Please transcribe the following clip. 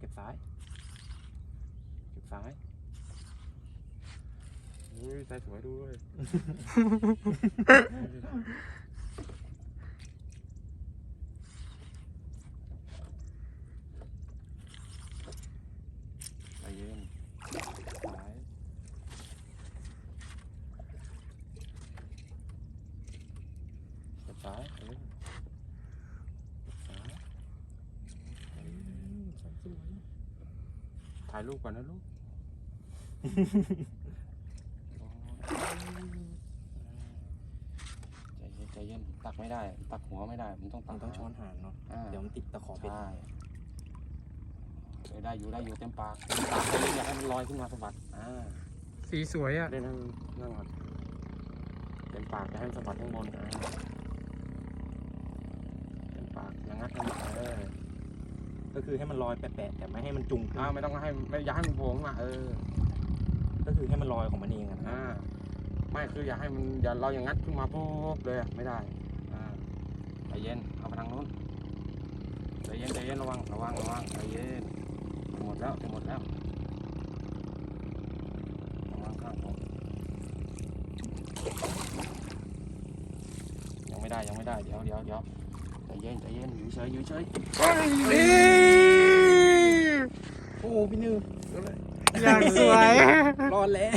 เก็บซ้าย เก็บซ้ายอุ้ยใจสวยด้วย ใจเย็นสายเก็บสายเออเก็บสาย ถ่ายรูปก่อนนะลูก ใจเย็นใจเย็นตักไม่ได้ ตักหัวไม่ได้มันต้องตัมักนต้องช้อนหางเนาะ อ่าเดี๋ยวมันติดตะขอเป็ดใช่เออได้อยู่ได้อยู่เต็มปากเต็มปากเลยอยากให้มันลอยขึ้นมาสะบัดอ่า สีสวยอะ ได้นั่งนั่งก่อนเต็มปากจะให้มันสะบัดข้างบนอ่าเต็มปากอยังงัดให้มันเออ ก็คือให้มันลอยแปะๆแต่ไม่ให้มันจุงขึ้นอ่าไม่ต้องให้ไม่อยากให้มันโผล่ขึ้นมาเออ ก็คือให้มันลอยของมันเองอะนะอ่าไม่คืออย่าให้มันอย่าเราอย่างงัดขึ้นมาปุ๊บเลยอะไม่ได้อ่าใจเย็นเอาไปทางนู้นใจเย็นใจเย็นระวังระวังระวังใจเย็นจะหมดแล้วจะหมดแล้วระวังข้างผมยังไม่ได้ยังไม่ได้เดี๋ยวเดี๋ยวเดี๋ยว ใจเย็นใจเย็นอยู่เฉยอยู่เฉยโอ้พี่นืออย่างสวย รอดแล้ว